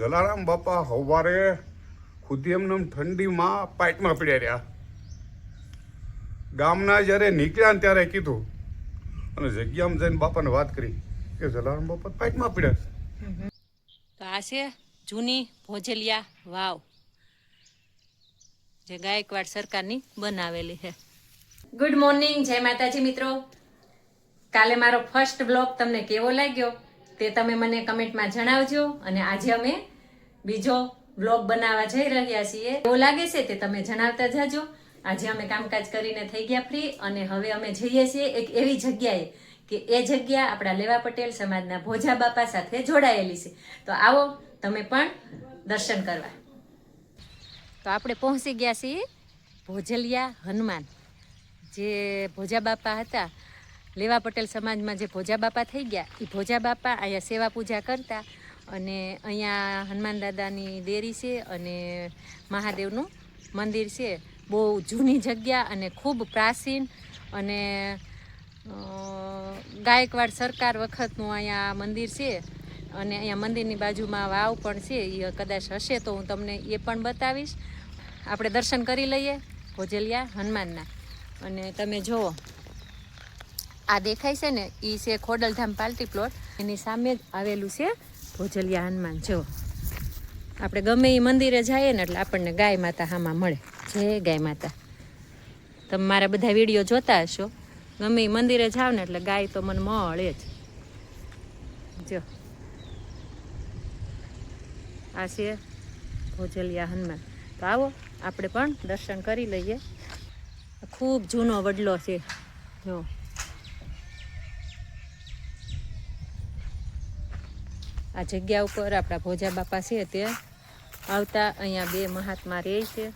જલારામ બાપા સવારે ખુદ એમને એમ ઠંડીમાં પાઇટમાં પડ્યા રહ્યા. ગામના જ્યારે નીકળ્યા ને ત્યારે કીધું અને જગ્યામાં જઈને બાપાને વાત કરી કે જલારામ બાપા પાઇટમાં પડ્યા છે. તો આ છે જૂની ભોજલિયા વાવ જે ગાયકવાડ સરકારની બનાવેલી છે. ગુડ મોર્નિંગ જય માતાજી મિત્રો. કાલે મારો ફર્સ્ટ બ્લોગ તમને કેવો લાગ્યો? તે તમે મને કમેન્ટમાં જણાવજો અને આજે અમે બીજો બ્લોગ બનાવવા જઈ રહ્યા છીએ. એવું લાગે છે તે તમે જણાવતા જાજો. આજે અમે કામકાજ કરીને થઈ ગયા ફ્રી અને હવે અમે જઈએ છીએ એક એવી જગ્યાએ કે એ જગ્યા આપણા લેવા પટેલ સમાજના ભોજા બાપા સાથે જોડાયેલી છે. તો આવો તમે પણ દર્શન કરવા. તો આપણે પહોંચી ગયા છીએ ભોજલિયા હનુમાન. જે ભોજા બાપા હતા લેવા પટેલ સમાજમાં જે ભોજા બાપા થઈ ગયા એ ભોજા બાપા અહીંયા સેવા પૂજા કરતા અને અહીંયા હનુમાન દાદાની દેરી છે અને મહાદેવનું મંદિર છે. બહુ જૂની જગ્યા અને ખૂબ પ્રાચીન અને ગાયકવાડ સરકાર વખતનું અહીંયા મંદિર છે અને અહીંયા મંદિરની બાજુમાં વાવ પણ છે. એ કદાચ હશે તો હું તમને એ પણ બતાવીશ. આપણે દર્શન કરી લઈએ ભોજલિયા હનુમાનના. અને તમે જુઓ. આ દેખાય છે ને એ છે ખોડલધામ પાલટી પ્લોટ. એની સામે જ આવેલું છે ભોજલિયા હનુમાન. જો, આપણે ગમે એ મંદિરે જઈએ ને એટલે આપણને ગાય માતા હામાં મળે. જય ગાય માતા. તમે મારા બધા વીડિયો જોતા હશો. ગમે એ મંદિરે જાવ ને એટલે ગાય તો મને મળે જ. જો, આ છે ભોજલિયા હનુમાન. તો આવો, આપણે પણ દર્શન કરી લઈએ. ખૂબ જૂનો વડલો છે. જો. આ જગ્યા ઉપર આપણા ભોજા બાપા છે તે આવતા અહીંયા બે મહાત્મા રહે છે.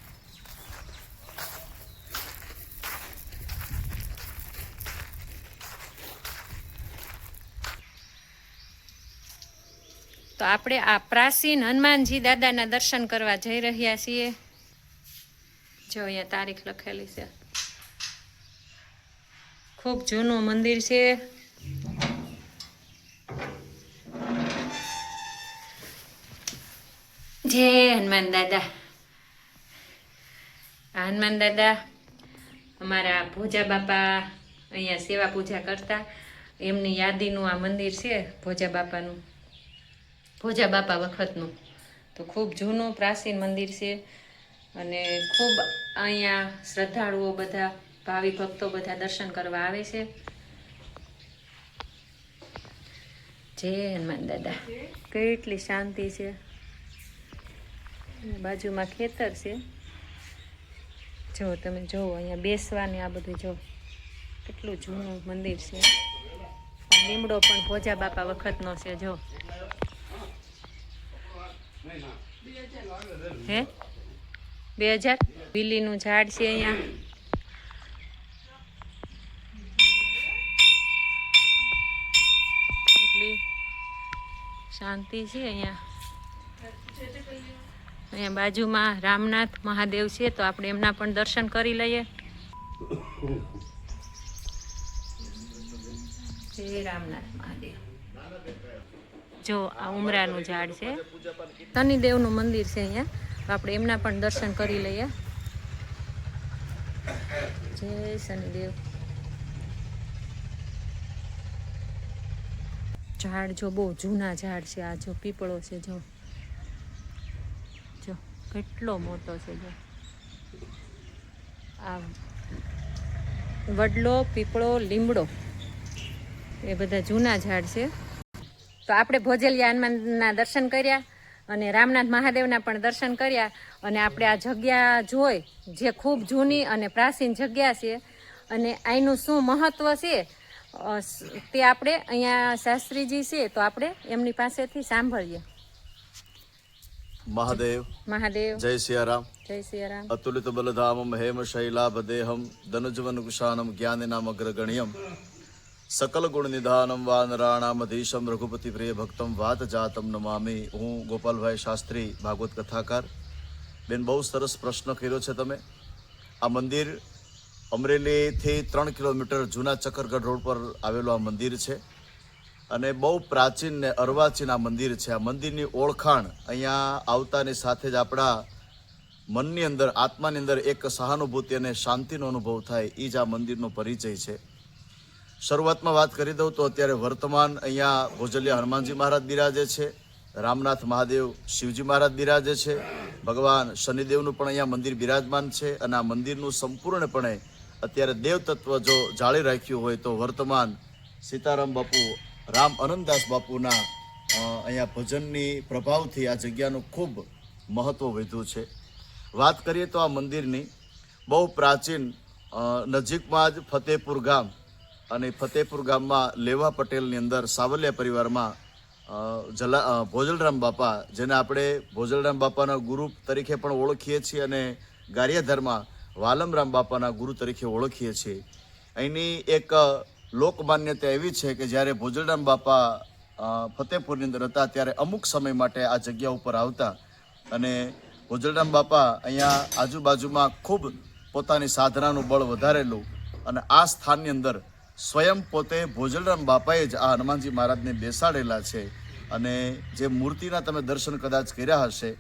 તો આપણે આ પ્રાચીન હનુમાનજી દાદાના દર્શન કરવા જઈ રહ્યા છીએ. જો અહીંયા તારીખ લખેલી છે. ખૂબ જૂનું મંદિર છે. જય હનુમાન દાદા. હનુમાન દાદા અમારા ભોજા બાપા અહીંયા સેવા પૂજા કરતા. એમની યાદીનું આ મંદિર છે, ભોજા બાપાનું. ભોજા બાપા વખતનું. તો ખૂબ જૂનું, પ્રાચીન મંદિર છે અને ખૂબ અહીંયા શ્રદ્ધાળુઓ બધા, ભાવિ ભક્તો બધા દર્શન કરવા આવે છે. જય હનુમાન દાદા. કેટલી શાંતિ છે. બાજુમાં ખેતર છે. જો તમે જુઓ અહીંયા બેસવાની આ બધું જો કેટલું જૂનું મંદિર છે. લીમડો પણ ભોજા બાપા વખતનો છે, જો. હે? બે હજાર? બીલીનું ઝાડ છે અહીંયા. શાંતિ છે અહીંયા. અહીંયા બાજુમાં રામનાથ મહાદેવ છે, તો આપણે એમના પણ દર્શન કરી લઈએ. રામનાથ મહાદેવ. જો આ ઉમરાનું ઝાડ છે. શનિદેવનું મંદિર છે અહીંયા. તો આપણે એમના પણ દર્શન કરી લઈએ. જય શનિદેવ. ઝાડ જો બહુ જૂના ઝાડ છે, આ જો પીપળો છે જો. કેટલો મોટો છે જો. આ વડલો, પીપળો, લીમડો, એ બધા જૂના ઝાડ છે. તો આપણે ભોજેલિયા હનુમાનના દર્શન કર્યા અને રામનાથ મહાદેવના પણ દર્શન કર્યા અને આપણે આ જગ્યા જોઈ, જે ખૂબ જૂની અને પ્રાચીન જગ્યા છે. અને અહીંનું શું મહત્ત્વ છે? તે આપણે અહીંયા શાસ્ત્રીજી છે, તો આપણે એમની પાસેથી સાંભળીએ. મહાદેવ મહાદેવ. જય સિયારામ. જય સિયારામ. અતુલિત બલધામમ હેમ શૈલાભદેહમ ધનુજવન કુશાનમ જ્ઞાનિનામ અગ્રગણ્યમ. સકલ ગુણ નિધાનમ વાનરાણામધીશમ રઘુપતિ પ્રિય ભક્તમ વાત જાતમ નમામી હું ગોપાલભાઈ શાસ્ત્રી ભાગવત કથાકાર. બેન બહુ સરસ પ્રશ્ન કર્યો છે તમે. આ મંદિર અમરેલીથી ત્રણ કિલોમીટર જૂના ચક્કરગઢ રોડ પર આવેલું આ મંદિર છે. અને બહુ પ્રાચીન ને અર્વાચીન આ મંદિર છે. આ મંદિરની ઓળખાણ અહીંયા આવતાની સાથે જ આપણા મનની અંદર, આત્માની અંદર એક સહાનુભૂતિ અને શાંતિનો અનુભવ થાય એ જ આ મંદિરનો પરિચય છે. શરૂઆતમાં વાત કરી દઉં તો અત્યારે વર્તમાન અહીંયા ભોજલિયા હનુમાનજી મહારાજ બિરાજે છે, રામનાથ મહાદેવ શિવજી મહારાજ બિરાજે છે, ભગવાન શનિદેવનું પણ અહીંયા મંદિર બિરાજમાન છે અને આ મંદિરનું સંપૂર્ણપણે અત્યારે દેવતત્વ જો જાળી રાખ્યું હોય તો વર્તમાન સીતારામ બાપુ રામ અનંતદાસ બાપુના અહીંયા ભજનની પ્રભાવથી આ જગ્યાનું ખૂબ મહત્ત્વ વધ્યું છે. વાત કરીએ તો આ મંદિરની, બહુ પ્રાચીન નજીકમાં જ ફતેપુર ગામ અને ફતેપુર ગામમાં લેવા પટેલની અંદર સાવલિયા પરિવારમાં જલા ભોજલરામ બાપા, જેને આપણે ભોજલરામ બાપાના ગુરુ તરીકે પણ ઓળખીએ છીએ અને ગારિયાધરમાં વાલમરામ બાપાના ગુરુ તરીકે ઓળખીએ છીએ. અહીંની એક લોકમાન્યતા એવી છે કે જ્યારે ભોજલરામ બાપા ફતેહપુરની અંદર હતા, ત્યારે અમુક સમય માટે આ જગ્યા ઉપર આવતા. અને ભોજલરામ બાપા અહીંયા આજુબાજુમાં ખૂબ પોતાની સાધનાનું બળ વધારેલું અને આ સ્થાનની અંદર સ્વયં પોતે ભોજલરામ બાપાએ જ આ હનુમાનજી મહારાજને બેસાડેલા છે. અને જે મૂર્તિના તમે દર્શન કદાચ કર્યા હશે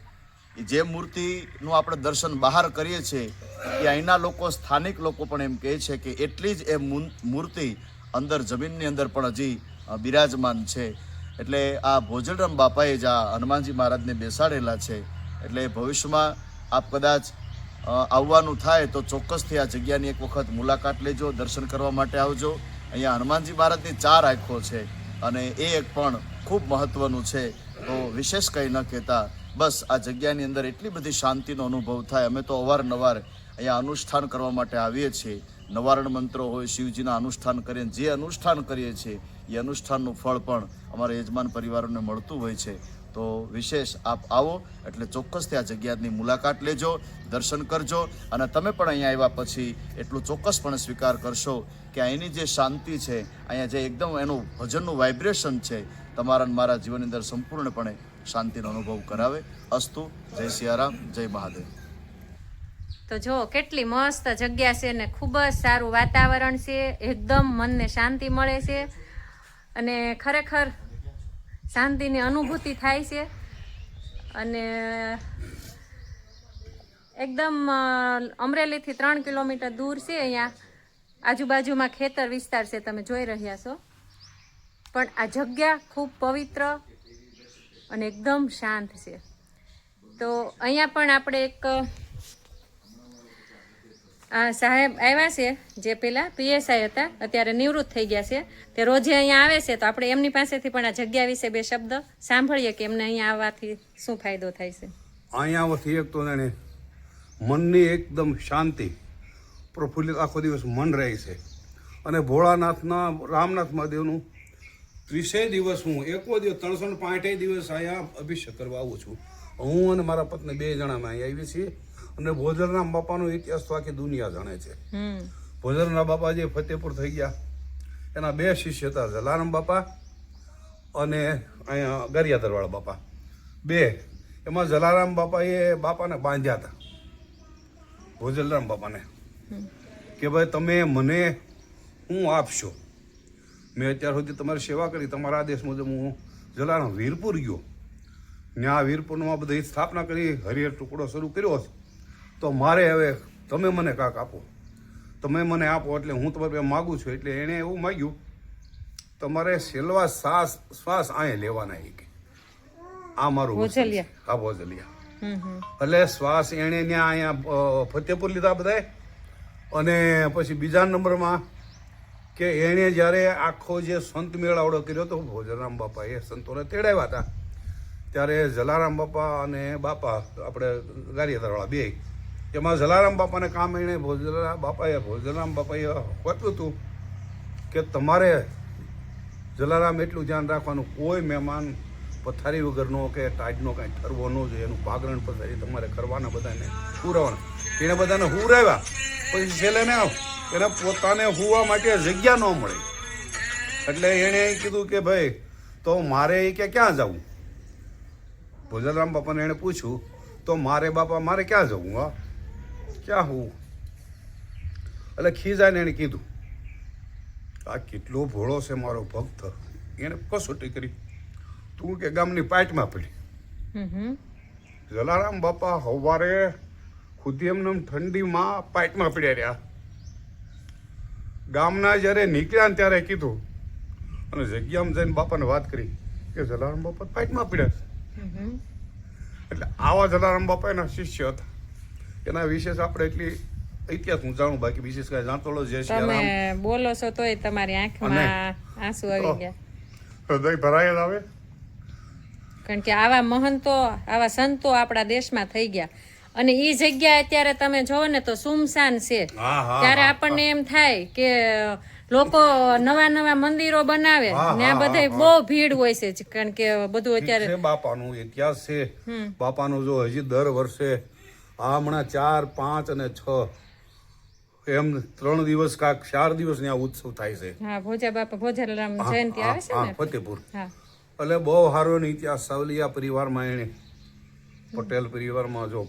જે મૂર્તિનું આપણે દર્શન બહાર કરીએ છીએ, એ અહીંના લોકો, સ્થાનિક લોકો પણ એમ કહે છે કે એટલી જ એ મૂર્તિ અંદર જમીનની અંદર પણ હજી બિરાજમાન છે. એટલે આ ભોજનરામ બાપાએ જ આ હનુમાનજી મહારાજને બેસાડેલા છે. એટલે ભવિષ્યમાં આપ કદાચ આવવાનું થાય તો ચોક્કસથી આ જગ્યાની એક વખત મુલાકાત લેજો, દર્શન કરવા માટે આવજો. અહીંયા હનુમાનજી મહારાજની ચાર આંખો છે અને એ એક પણ ખૂબ મહત્ત્વનું છે. તો વિશેષ કંઈ ન કહેતા, બસ આ જગ્યાની અંદર એટલી બધી શાંતિનો અનુભવ થાય. અમે તો અવારનવાર અહીંયા અનુષ્ઠાન કરવા માટે આવીએ છીએ. નવારણ મંત્રો હોય, શિવજીના અનુષ્ઠાન કરીએ જે અનુષ્ઠાન કરીએ છીએ, એ અનુષ્ઠાનનું ફળ પણ અમારા યજમાન પરિવારોને મળતું હોય છે. તો વિશેષ આપ આવો, એટલે ચોક્કસથી આ જગ્યાની મુલાકાત લેજો, દર્શન કરજો, અને તમે પણ અહીંયા આવ્યા પછી એટલું ચોક્કસપણે સ્વીકાર કરશો કે અહીંની જે શાંતિ છે, અહીંયા જે એકદમ એનું ભજનનું વાઇબ્રેશન છે, તમારા મારા જીવનની અંદર સંપૂર્ણપણે શાંતિનો અનુભવ કરાવે. અસ્તુ, જય સિયારામ, જય મહાદેવ. તો જો કેટલી મસ્ત જગ્યા છે ને ખૂબ જ સારું વાતાવરણ છે, એકદમ મનને શાંતિ મળે છે અને ખરેખર શાંતિની અનુભૂતિ થાય છે અને એકદમ અમરેલીથી ત્રણ કિલોમીટર દૂર છે અહીંયા. આજુબાજુમાં ખેતર વિસ્તાર છે, તમે જોઈ રહ્યા છો. પણ આ જગ્યા ખૂબ પવિત્ર અને એકદમ શાંત છે. તો અહીંયા પણ આપણે એક આ સાહેબ આવ્યા છે, જે પેલા પીએસઆઈ હતા, અત્યારે નિવૃત્ત થઈ ગયા છે. તે રોજે અહીંયા આવે છે, તો આપણે એમની પાસેથી પણ આ જગ્યા વિશે બે શબ્દ સાંભળીએ કે એમને અહીંયા આવવાથી શું ફાયદો થાય છે. અહીંયા આવવાથી એક તો એને મનની એકદમ શાંતિ, પ્રફુલ્લિત આખો દિવસ મન રહે છે. અને ભોળાનાથના, રામનાથ મહાદેવનું ત્રીસેય દિવસ હું એકો દિવસ ત્રણસો ને પાંઠે દિવસ અહીંયા અભિષેક કરવા આવું છું. હું અને મારા પત્ની બે જણામાં અહીંયા આવીએ છીએ. અને ભોજરના બાપાનો ઇતિહાસ તો આખી દુનિયા જાણે છે. ભોજરના બાપા જે ફતેપુર થઈ ગયા એના બે શિષ્ય હતા જલારામ બાપા અને અહીંયા ગરિયાદરવાળા બાપા. બે. એમાં જલારામ બાપાએ બાપાને બાંધ્યા હતા. ભોજલરામ બાપાને. કે ભાઈ તમે મને હું આપશો? મેં અત્યાર સુધી તમારી સેવા કરી તમારા આદેશ મુજબ હું જલારામ વીરપુર ગયો. ત્યાં આ વીરપુરમાં બધી સ્થાપના કરી હરિહર ટુકડો શરૂ કર્યો છે તો મારે હવે તમે મને કાંક આપો. તમે મને આપો એટલે હું તમારે માગું છું. એટલે એણે એવું માગ્યું તમારે સેલવા શ્વાસ શ્વાસ અહીંયા લેવાના એ કે. આ મારું. હા ભોજલિયા. એટલે શ્વાસ એણે ત્યાં અહીંયા ફતેપુર લીધા બધાએ અને પછી બીજા નંબરમાં કે એણે જ્યારે આખો જે સંત મેળાવડો કર્યો હતો ભોજરામ બાપા એ સંતોને તેડાવ્યા હતા. ત્યારે જલારામ બાપા અને બાપા આપણે ગારિયાદરવાળા બે એમાં જલારામ બાપાને કામ એણે ભોજરામ બાપાએ ભોજરામ બાપાએ હોતું હતું કે તમારે જલારામ એટલું ધ્યાન રાખવાનું, કોઈ મહેમાન પથારી વગરનો કે ટાઈટનો કાંઈ ઠરવો ન જોઈએ, એનું પાગરણ પથારી તમારે કરવાના બધાને હુરાવાના. એને બધાને હુરાવ્યા. પછી છેલ્લે ને એને પોતાને હુવા માટે જગ્યા ન મળી. એટલે એણે કીધું કે ભાઈ, તો મારે એ કે ક્યાં જવું? ભોજરામ બાપાને એણે પૂછ્યું, તો મારે બાપા, મારે ક્યાં જવું, હા? ક્યાં હોવું એટલે ખીજાને એણે કીધું આ કેટલો ભોળો છે મારો ભક્ત. એને કસોટી કરી. તું કે ગામની પાઇટમાં પડી. જલારામ બાપા હવારે ખુદ એમને એમ ઠંડીમાં પાઇટમાં પડ્યા રહ્યા. ગામના જ્યારે નીકળ્યા ને ત્યારે કીધું અને જગ્યામાં જઈને બાપાને વાત કરી કે જલારામ બાપા પાઇટમાં પડ્યા છે. એટલે આવા જલારામ બાપા એના શિષ્ય હતા. એના વિશેષ આપણે એટલી ઇતિહાસ હું જાણું બાકી વિશેષ કાંઈ જાણતો લો જય તમે બોલો છો તોય તમારી આંખમાં આંસુ આવી ગયા. હૃદય ભરાયેલ આવે? કારણ કે આવા મહંતો આવા સંતો આપણા દેશમાં થઈ ગયા. અને એ જગ્યા અત્યારે તમે જોવો ને તો સુમસાન છે. ત્યારે આપણને એમ થાય કે લોકો નવા નવા મંદિરો બનાવે ને આ બધે બહુ ભીડ હોય છે. કારણ કે બધું અત્યારે બાપાનું ઇતિહાસ છે. બાપાનું જો હજી દર વર્ષે આ હમણાં ચાર પાંચ અને છ. એમ ત્રણ દિવસ કાંક ચાર દિવસ આ ઉત્સવ થાય છે. હા ભોજા બાપા ભોજારામ જયંતિ આવે છે ને? ફતેપુર. એટલે બહુ સારો ઇતિહાસ સાવલિયા પરિવારમાં એને પટેલ પરિવારમાં જો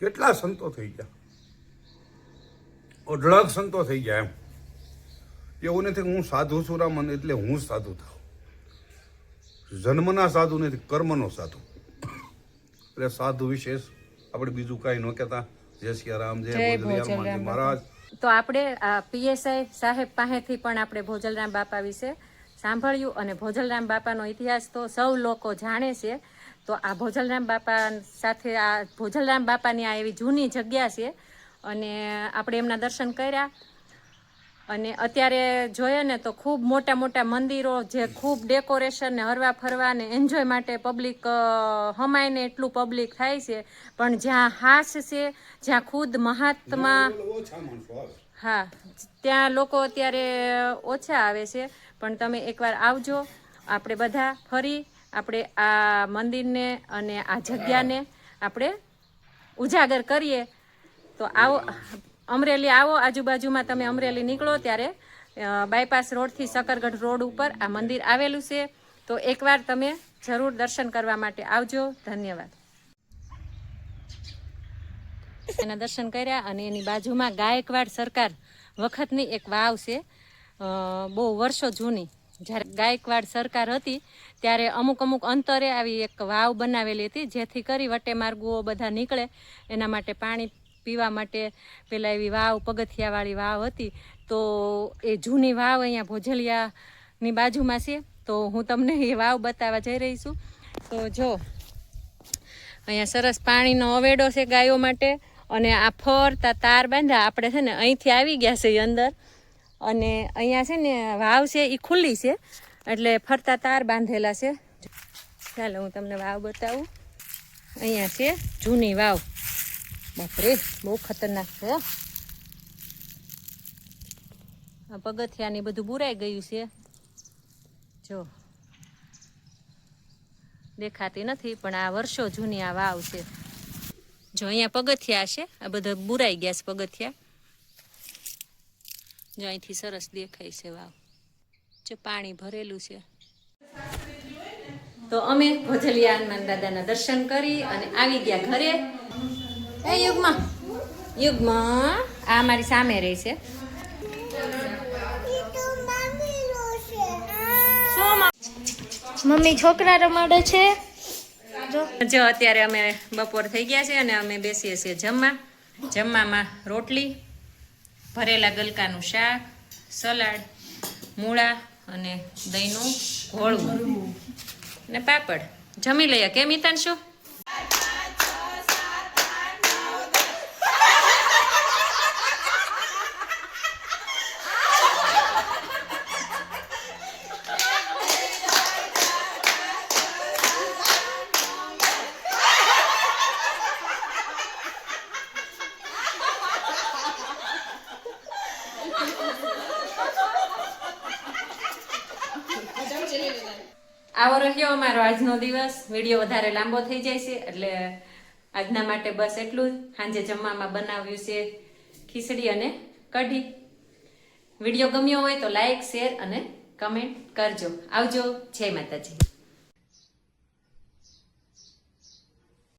કેટલા સંતો થઈ ગયા. અઢળક સંતો થઈ ગયા એમ. એવું નથી હું સાધુ છું રામન એટલે હું સાધુ થાઉં. જન્મના સાધુ નથી કર્મનો સાધુ. એટલે સાધુ વિશેષ આપણે બીજું કાંઈ ન કહેતા. જય સિયારામ રામ જય હનુમાનજી મહારાજ. તો આપણે આ પીએસઆઈ સાહેબ પાસેથી પણ આપણે ભોજલરામ બાપા વિશે સાંભળ્યું અને ભોજલરામ બાપાનો ઇતિહાસ તો સૌ લોકો જાણે છે. તો આ ભોજલરામ બાપા સાથે આ ભોજલરામ બાપાની આ એવી જૂની જગ્યા છે. અને આપણે એમના દર્શન કર્યા. અને અત્યારે જોઈએ ને તો ખૂબ મોટા મોટા મંદિરો જે ખૂબ ડેકોરેશન ને હરવા ફરવા ને એન્જોય માટે પબ્લિક હમાય ને એટલું પબ્લિક થાય છે. પણ જ્યાં હાસ છે, જ્યાં ખુદ મહાત્મા હા, ત્યાં લોકો અત્યારે ઓછા આવે છે. પણ તમે એકવાર આવજો. આપણે બધા ફરી આપણે આ મંદિરને અને આ જગ્યાને આપણે ઉજાગર કરીએ. તો આવો. અમરેલી આવો, આજુબાજુમાં તમે અમરેલી નીકળો ત્યારે બાયપાસ રોડથી શકરગઢ રોડ ઉપર આ મંદિર આવેલું છે. તો એકવાર તમે જરૂર દર્શન કરવા માટે આવજો. ધન્યવાદ. એના દર્શન કર્યા અને એની બાજુમાં ગાયકવાડ સરકાર વખતની એક વાવ છે. બહુ વર્ષો જૂની. જ્યારે ગાયકવાડ સરકાર હતી, ત્યારે અમુક અમુક અંતરે આવી એક વાવ બનાવેલી હતી, જેથી કરી વટે માર્ગુઓ બધા નીકળે. એના માટે પાણી પીવા માટે પેલા એવી વાવ, પગથિયાવાળી વાવ હતી. તો એ જૂની વાવ અહીંયા ભોજલિયાની બાજુમાં છે. તો હું તમને એ વાવ બતાવવા જઈ રહી છું. તો જો, અહીંયા સરસ પાણીનો અવેડો છે ગાયો માટે. અને આ ફરતા તાર બાંધ્યા આપણે છે ને અહીંથી આવી ગયા છે અંદર. અને અહીંયા છે ને વાવ છે એ ખુલ્લી છે. એટલે ફરતા તાર બાંધેલા છે. ચાલો, હું તમને વાવ બતાવું. અહીંયા છે જૂની વાવ. બાપરે બહુ ખતરનાક છે આ પગથિયાની બધું બુરાઈ ગયું છે જો દેખાતી નથી પણ આ વર્ષો જૂની આ વાવ છે જો અહીંયા પગથિયા છે આ બધા બુરાઈ ગયા છે પગથિયા જો અહીંથી સરસ દેખાય છે વાવ જો પાણી ભરેલું છે તો અમે ભોજલિયા હનુમાન દાદાના દર્શન કરી અને આવી ગયા ઘરે. એ યુગમાં. યુગમાં આ મારી સામે રહે છે. મમ્મી છોકરા રમાડે છે? જો. અત્યારે અમે બપોર થઈ ગયા છે અને અમે બેસીએ છીએ જમવા. જમવામાં રોટલી ભરેલા ગલકાનું શાક સલાડ મૂળા અને દહીંનું ઘોળવું. ને પાપડ. જમી લઈએ. કેમ ઈતાન શું? આવો રહ્યો અમારો આજનો દિવસ. વીડિયો વધારે લાંબો થઈ જાય છે, એટલે આજના માટે બસ એટલું જ. સાંજે જમવામાં બનાવ્યું છે ખીચડી અને કઢી. વીડિયો ગમ્યો હોય તો લાઈક, શેર અને કમેન્ટ કરજો. આવજો. જય માતાજી.